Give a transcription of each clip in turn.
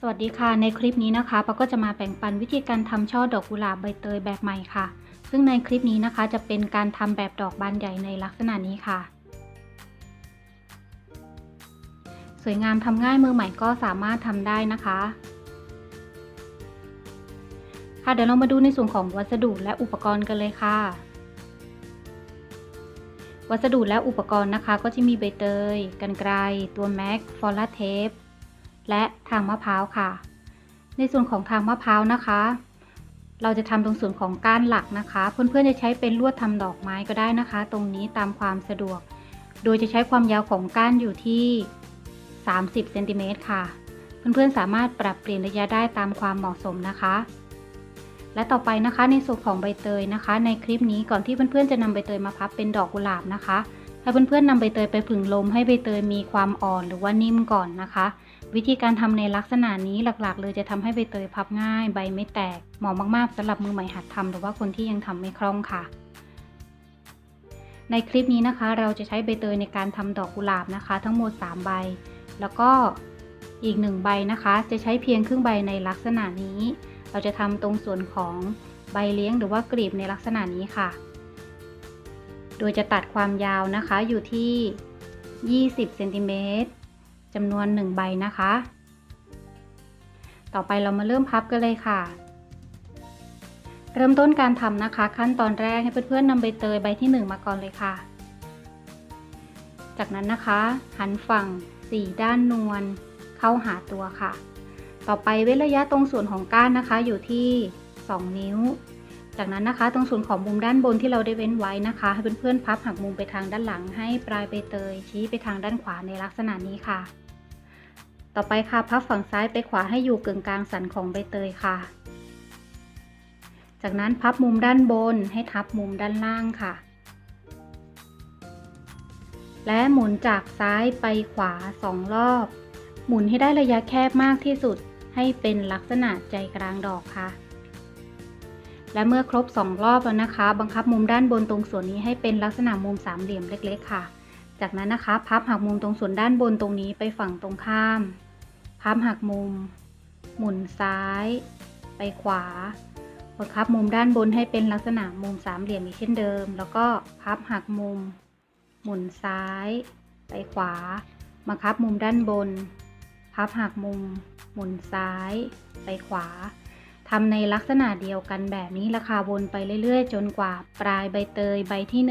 สวัสดีค่ะ ในคลิปนี้นะคะปาก็จะมาแบ่งปันวิธีการทำช่อดอกกุหลาบใบเตยแบบใหม่ค่ะ ซึ่งในคลิปนี้นะคะจะเป็นการทำแบบดอกบานใหญ่ในลักษณะนี้ค่ะ สวยงามทำง่ายมือใหม่ก็สามารถทำได้นะคะ ค่ะเดี๋ยวเรามาดูในส่วนของวัสดุและอุปกรณ์กันเลยค่ะ วัสดุและอุปกรณ์นะคะ ก็จะมีใบเตย กันไกล ตัวแม็กฟอลลาเทป และทางมะพร้าวค่ะ ในส่วนของทางมะพร้าวนะคะ เราจะทำตรงส่วนของก้านหลักนะคะ เพื่อนๆจะใช้เป็นลวดทำดอกไม้ก็ได้นะคะ ตรงนี้ตามความสะดวก โดยจะใช้ความยาวของก้านอยู่ที่ 30เซนติเมตรค่ะ เพื่อนๆสามารถปรับเปลี่ยนระยะได้ตามความเหมาะสมนะคะและต่อไปนะคะในส่วนของใบเตยนะคะ ในคลิปนี้ก่อนที่เพื่อนๆจะนำใบเตยมาพับเป็นดอกกุหลาบนะคะให้เพื่อนๆนำใบเตยไปผึ่งลมให้ใบเตยมีความอ่อนหรือว่านิ่มก่อนนะคะ วิธีการทำในลักษณะนี้หลักๆ เลยจะทำให้ใบเตยพับง่าย ใบไม่แตก เหมาะมากๆสำหรับมือใหม่หัดทำหรือว่าคนที่ยังทำไม่คล่องค่ะ ในคลิปนี้นะคะ เราจะใช้ใบเตยในการทำดอกกุหลาบนะคะ ทั้งหมด 3 ใบ แล้วก็อีก 1 ใบนะคะ จะใช้เพียงครึ่งใบในลักษณะนี้ เราจะทำตรงส่วนของใบเลี้ยงหรือว่ากลีบในลักษณะนี้ค่ะ โดยจะตัดความยาวนะคะอยู่ที่ 20เซนติเมตร จำนวน 1 ใบนะคะ ต่อไปเรามาเริ่มพับกันเลยค่ะ เริ่มต้นการทำนะคะ ขั้นตอนแรกให้เพื่อนๆนำใบเตยใบที่ 1 มาก่อนเลยค่ะ จากนั้นนะคะ หันฝั่ง 4 ด้านนวลเข้าหาตัวค่ะ ต่อไปเว้นระยะตรงส่วนของก้านนะคะ อยู่ที่ 2 นิ้วจากนั้นนะคะตรงส่วนของมุมด้านบนที่เราได้เว้นไว้นะคะให้เพื่อนๆพับหักมุมไปทางด้านหลัง ให้ปลายใบเตยชี้ไปทางด้านขวาในลักษณะนี้ค่ะ ต่อไปค่ะพับฝั่งซ้ายไปขวาให้อยู่กึ่งกลางสันของใบเตยค่ะ จากนั้นพับมุมด้านบนให้ทับมุมด้านล่างค่ะ และหมุนจากซ้ายไปขวาสองรอบ หมุนให้ได้ระยะแคบมากที่สุดให้เป็นลักษณะใจกลางดอกค่ะ และเมื่อครบ 2 รอบแล้วนะคะ บังคับมุมด้านบนตรงส่วนนี้ให้เป็นลักษณะมุมสามเหลี่ยมเล็ก ๆ ค่ะ จากนั้นนะคะ พับหักมุมตรงส่วนด้านบนตรงนี้ไปฝั่งตรงข้าม พับหักมุม หมุนซ้าย ไปขวา บังคับมุมด้านบนให้เป็นลักษณะมุมสามเหลี่ยมอีกเช่นเดิม แล้วก็พับหักมุม หมุนซ้าย ไปขวา บังคับมุมด้านบน พับหักมุม หมุนซ้าย ไปขวาทำในลักษณะเดียวกันแบบนี้ราคาวนไปเรื่อย ๆ จนกว่าปลายใบเตยใบที่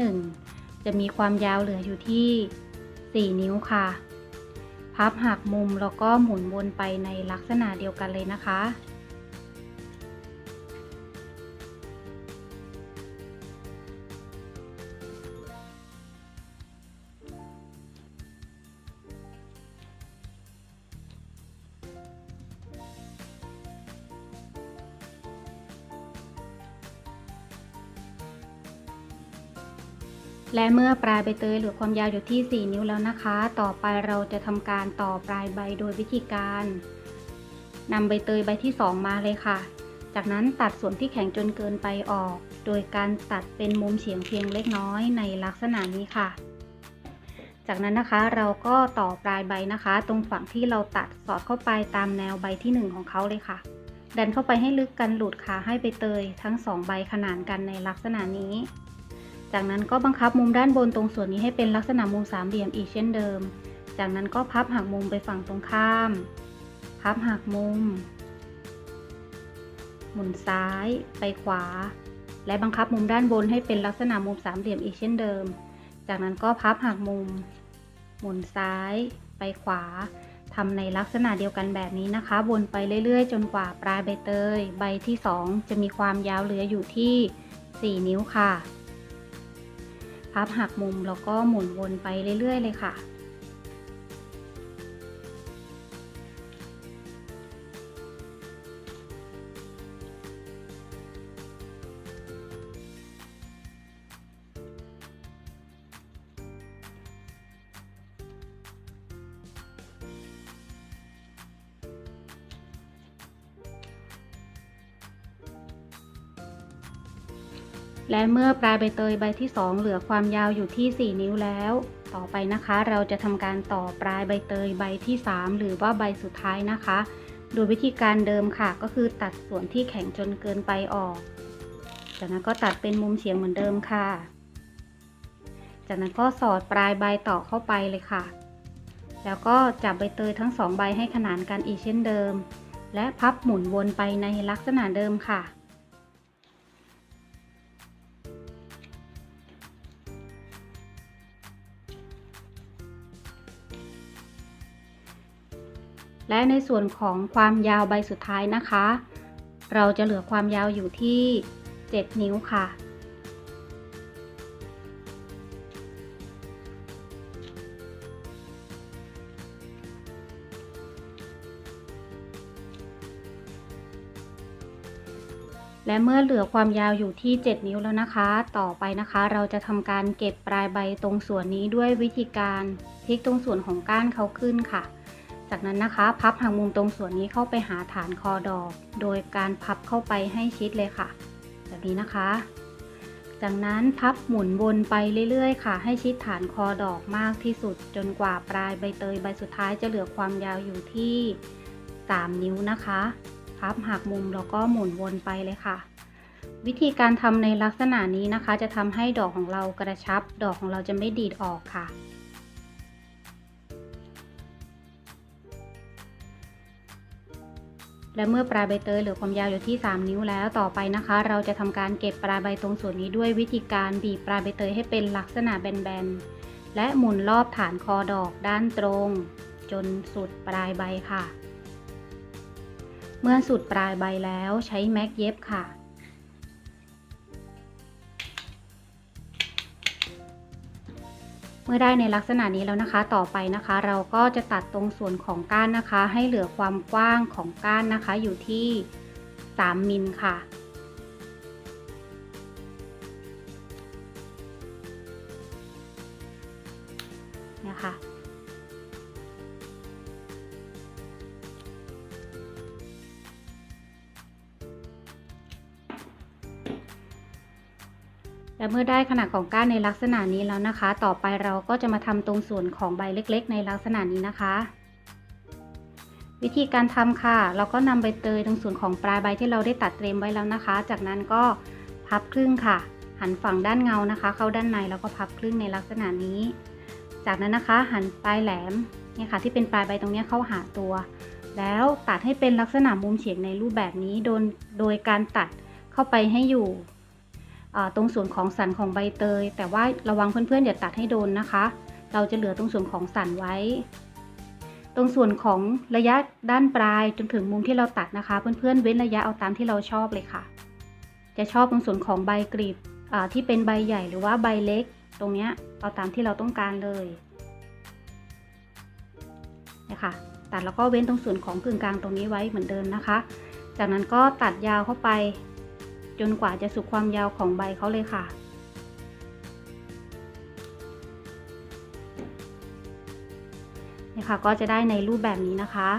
1 จะมีความยาวเหลืออยู่ที่ 4 นิ้วค่ะ พับหักมุมแล้วก็หมุนวนไปในลักษณะเดียวกันเลยนะคะ และเมื่อปลายใบเตยเหลือความยาวอยู่ที่ 4 นิ้วแล้วนะคะ ต่อไปเราจะทำการต่อปลายใบโดยวิธีการนำใบเตยใบที่ 2 มาเลยค่ะ จากนั้นตัดส่วนที่แข็งจนเกินไปออก โดยการตัดเป็นมุมเฉียงเพียงเล็กน้อยในลักษณะนี้ค่ะ จากนั้นนะคะเราก็ต่อปลายใบนะคะ ตรงฝั่งที่เราตัดสอดเข้าไปตามแนวใบที่ 1 ของเขาเลยค่ะ ดันเข้าไปให้ลึกกันหลุดค่ะให้ใบเตยทั้ง 2 ใบขนานกันในลักษณะนี้ จากนั้นก็บังคับมุมด้านบนตรงส่วนนี้ให้เป็นลักษณะมุมสามเหลี่ยมอีกเช่นเดิม จากนั้นก็พับหักมุมไปฝั่งตรงข้าม พับหักมุม หมุนซ้ายไปขวา และบังคับมุมด้านบนให้เป็นลักษณะมุมสามเหลี่ยมอีกเช่นเดิม จากนั้นก็พับหักมุม หมุนซ้ายไปขวาทำในลักษณะเดียวกันแบบนี้นะคะ วนไปเรื่อยๆ จนกว่าปลายใบเตย ใบที่ 2 จะมีความยาวเหลืออยู่ที่ 4 นิ้วค่ะ พับหักมุมแล้วก็หมุนวนไปเรื่อย ๆ เลยค่ะ และเมื่อปลายใบเตยใบที่ 2 เหลือความยาวอยู่ที่ 4 นิ้วแล้ว ต่อไปนะคะ เราจะทำการต่อปลายใบเตยใบที่ 3 หรือว่าใบสุดท้ายนะคะ โดยวิธีการเดิมค่ะ ก็คือตัดส่วนที่แข็งจนเกินไปออก จากนั้นก็ตัดเป็นมุมเฉียงเหมือนเดิมค่ะ จากนั้นก็สอดปลายใบต่อเข้าไปเลยค่ะ แล้วก็จับใบเตยทั้งสองใบให้ขนานกันอีกเช่นเดิม และพับหมุนวนไปในลักษณะเดิมค่ะ และในส่วนของความยาวใบสุดท้ายนะคะ เราจะเหลือความยาวอยู่ที่ 7 นิ้วค่ะ และเมื่อเหลือความยาวอยู่ที่ 7 นิ้วแล้วนะคะ ต่อไปนะคะ เราจะทำการเก็บปลายใบตรงส่วนนี้ด้วยวิธีการพลิกตรงส่วนของก้านเขาขึ้นค่ะ จากนั้นนะคะ พับหางมุมตรงส่วนนี้เข้าไปหาฐานคอดอก โดยการพับเข้าไปให้ชิดเลยค่ะ แบบนี้นะคะ จากนั้นพับหมุนวนไปเรื่อยๆ ค่ะ ให้ชิดฐานคอดอกมากที่สุด จนกว่าปลายใบเตยใบสุดท้ายจะเหลือความยาวอยู่ที่ 3 นิ้วนะคะ พับหักมุมแล้วก็หมุนวนไปเลยค่ะ วิธีการทำในลักษณะนี้นะคะ จะทำให้ดอกของเรากระชับ ดอกของเราจะไม่ดีดออกค่ะ และเมื่อปลายใบเตยเหลือความยาวอยู่ที่ 3 นิ้วแล้วต่อไปนะคะ เราจะทำการเก็บปลายใบตรงส่วนนี้ด้วยวิธีการบีบปลายใบเตยให้เป็นลักษณะแบนๆและหมุนรอบฐานคอดอกด้านตรง จนสุดปลายใบค่ะ เมื่อสุดปลายใบแล้วใช้แม็กเย็บค่ะ เมื่อได้ในลักษณะนี้แล้วนะคะ ต่อไปนะคะ เราก็จะตัดตรงส่วนของก้านนะคะ ให้เหลือความกว้างของก้านนะคะ อยู่ที่ 3มิลค่ะ และเมื่อได้ขนาดของก้านในลักษณะนี้แล้วนะคะ ต่อไปเราก็จะมาทำตรงส่วนของใบเล็ก ๆ ในลักษณะนี้นะคะ วิธีการทำค่ะ เราก็นำใบเตยตรงส่วนของปลายใบที่เราได้ตัดเตรียมไว้แล้วนะคะ จากนั้นก็พับครึ่งค่ะ หันฝั่งด้านเงานะคะ เข้าด้านในแล้วก็พับครึ่งในลักษณะนี้ จากนั้นนะคะ หันปลายแหลมเนี่ยค่ะที่เป็นปลายใบตรงนี้เข้าหาตัว แล้วตัดให้เป็นลักษณะมุมเฉียงในรูปแบบนี้โดยโดยการตัดเข้าไปให้อยู่ ตรงส่วนของสันของใบเตย แต่ว่าระวังเพื่อนๆอย่าตัดให้โดนนะคะ เราจะเหลือตรงส่วนของสันไว้ ตรงส่วนของระยะด้านปลายจนถึงมุมที่เราตัดนะคะ เพื่อนๆเว้นระยะเอาตามที่เราชอบเลยค่ะ จะชอบตรงส่วนของใบกรีบที่เป็นใบใหญ่หรือว่าใบเล็ก ตรงนี้เอาตามที่เราต้องการเลยนะคะตัดแล้วก็เว้นตรงส่วนของกึ่งกลางตรงนี้ไว้เหมือนเดิมนะคะ จากนั้นก็ตัดยาวเข้าไป จนกว่าจะสุดความยาวของใบเขาเลยค่ะ นี่ค่ะก็จะได้ในรูปแบบนี้นะคะ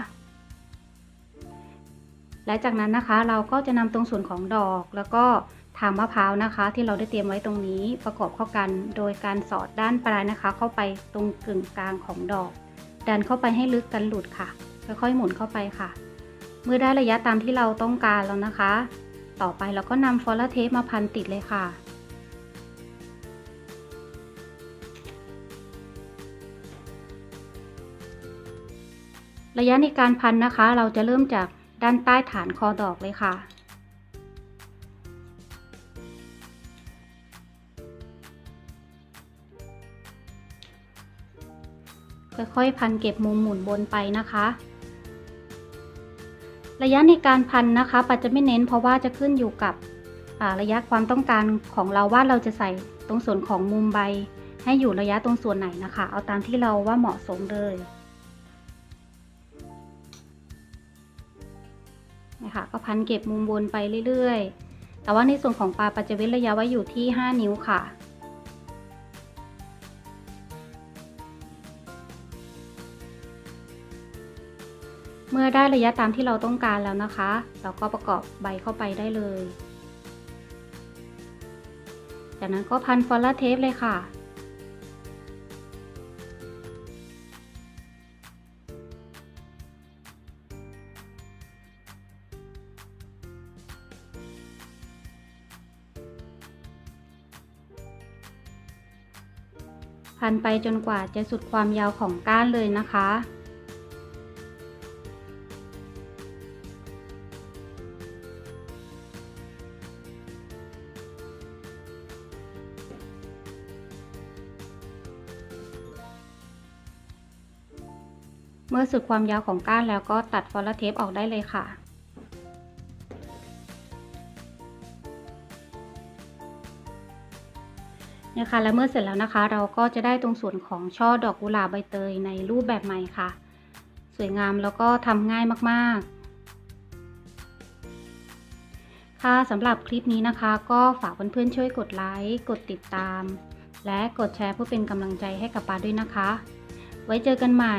และจากนั้นนะคะเราก็จะนำตรงส่วนของดอกแล้วก็ทางมะพร้าวนะคะ ที่เราได้เตรียมไว้ตรงนี้ประกอบเข้ากัน โดยการสอดด้านปลายนะคะ เข้าไปตรงกึ่งกลางของดอก ดันเข้าไปให้ลึกกันหลุดค่ะค่อยๆหมุนเข้าไปค่ะ เมื่อได้ระยะตามที่เราต้องการแล้วนะคะ ต่อไปเราก็นำฟอลเทปมาพันติดเลยค่ะ ระยะในการพันนะคะ เราจะเริ่มจากด้านใต้ฐานคอดอกเลยค่ะค่อยๆพันเก็บมุมหมุนบนไปนะคะ ระยะในการพันนะคะปัจจะไม่เน้นเพราะว่าจะขึ้นอยู่กับระยะความต้องการของเราว่าเราจะใส่ตรงส่วนของมุมใบ ให้อยู่ระยะตรงส่วนไหนนะคะ เอาตามที่เราว่าเหมาะสมเลยนะคะก็พันเก็บมุมบนไปเรื่อยๆ แต่ว่าในส่วนของปลาปัจจะเว้นระยะไว้อยู่ที่ 5 นิ้วค่ะ เมื่อได้ระยะตามที่เราต้องการแล้วนะคะ เราก็ประกอบใบเข้าไปได้เลย จากนั้นก็พันฟอลลาเทปเลยค่ะ พันไปจนกว่าจะสุดความยาวของก้านเลยนะคะ เมื่อสุดความยาวของก้านแล้วก็ตัดฟอลเทปออกได้เลยค่ะ เนี่ยค่ะและเมื่อเสร็จแล้วนะคะ เราก็จะได้ตรงส่วนของช่อดอกกุหลาบใบเตยในรูปแบบใหม่ค่ะ สวยงามแล้วก็ทำง่ายมากๆค่ะสำหรับคลิปนี้นะคะ ก็ฝากเพื่อนๆช่วยกดไลค์ กดติดตาม และกดแชร์เพื่อเป็นกำลังใจให้กับปาด้วยนะคะ ไว้เจอกันใหม่